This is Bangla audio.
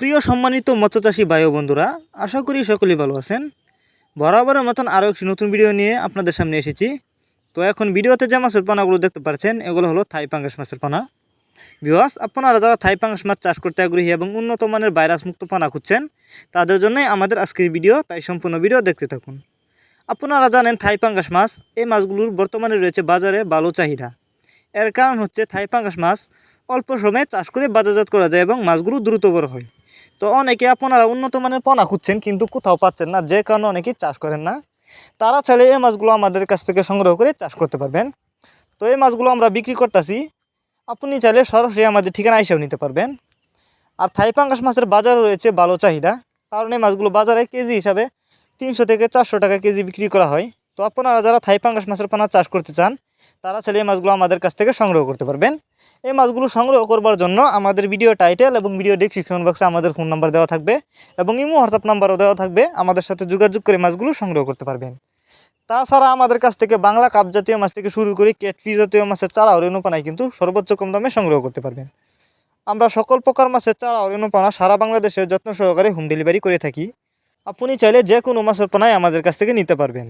প্রিয় সম্মানিত মৎস্যচাষী বায়ু বন্ধুরা, আশা করি সকলেই ভালো আছেন। বরাবরের মতন আরও একটি নতুন ভিডিও নিয়ে আপনাদের সামনে এসেছি। তো এখন ভিডিওতে যে মাছের পানাগুলো দেখতে পাচ্ছেন, এগুলো হলো থাই পাঙ্গাস মাছের পানা। বিওয়াস আপনারা যারা থাই পাঙ্গাস মাছ চাষ করতে আগ্রহী এবং উন্নত মানের ভাইরাস মুক্ত পানা খুঁজছেন, তাদের জন্যই আমাদের আজকের ভিডিও, তাই সম্পূর্ণ ভিডিও দেখতে থাকুন। আপনারা জানেন থাই পাঙ্গাস মাছ, এই মাছগুলোর বর্তমানে রয়েছে বাজারে ভালো চাহিদা। এর কারণ হচ্ছে থাই পাঙ্গাস মাছ অল্প সময়ে চাষ করে বাজারজাত করা যায় এবং মাছগুলো দ্রুত বড় হয়। তো অনেকে আপনারা উন্নত মানের পোনা খুঁজছেন, কিন্তু কোথাও পাচ্ছেন না, যে কারণে অনেকেই চাষ করেন না। তারা চাইলে এই মাছগুলো আমাদের কাছ থেকে সংগ্রহ করে চাষ করতে পারবেন। তো এই মাছগুলো আমরা বিক্রি করতেছি। আপনি চাইলে সরাসরি আমাদের ঠিকানা এসেও নিতে পারবেন। আর থাই পাঙ্গাস মাছের বাজারও রয়েছে ভালো চাহিদা। কারণ এই মাছগুলো বাজারে কেজি হিসাবে তিনশো থেকে চারশো টাকা কেজি বিক্রি করা হয়। তো আপনারা যারা থাই পাঙ্গাস মাছের পোনা চাষ করতে চান তারা চাইলে এই মাছগুলো আমাদের কাছ থেকে সংগ্রহ করতে পারবেন। এই মাছগুলো সংগ্রহ করবার জন্য আমাদের ভিডিও টাইটেল এবং ভিডিও ডিসক্রিপশন বক্সে আমাদের ফোন নাম্বার দেওয়া থাকবে এবং ইমো হোয়াটসঅ্যাপ নাম্বারও দেওয়া থাকবে। আমাদের সাথে যোগাযোগ করে মাছগুলো সংগ্রহ করতে পারবেন। তাছাড়া আমাদের কাছ থেকে বাংলা কাপ জাতীয় মাছ থেকে শুরু করে কেটফি জাতীয় মাছের চারা ও রেণুপানায় কিন্তু সর্বোচ্চ কম দামে সংগ্রহ করতে পারবেন। আমরা সকল প্রকার মাছের চারা ও রেণুপানা সারা বাংলাদেশে যত্ন সহকারে হোম ডেলিভারি করে থাকি। আপনি চাইলে যে কোনো মাছের পোনায় আমাদের কাছ থেকে নিতে পারবেন।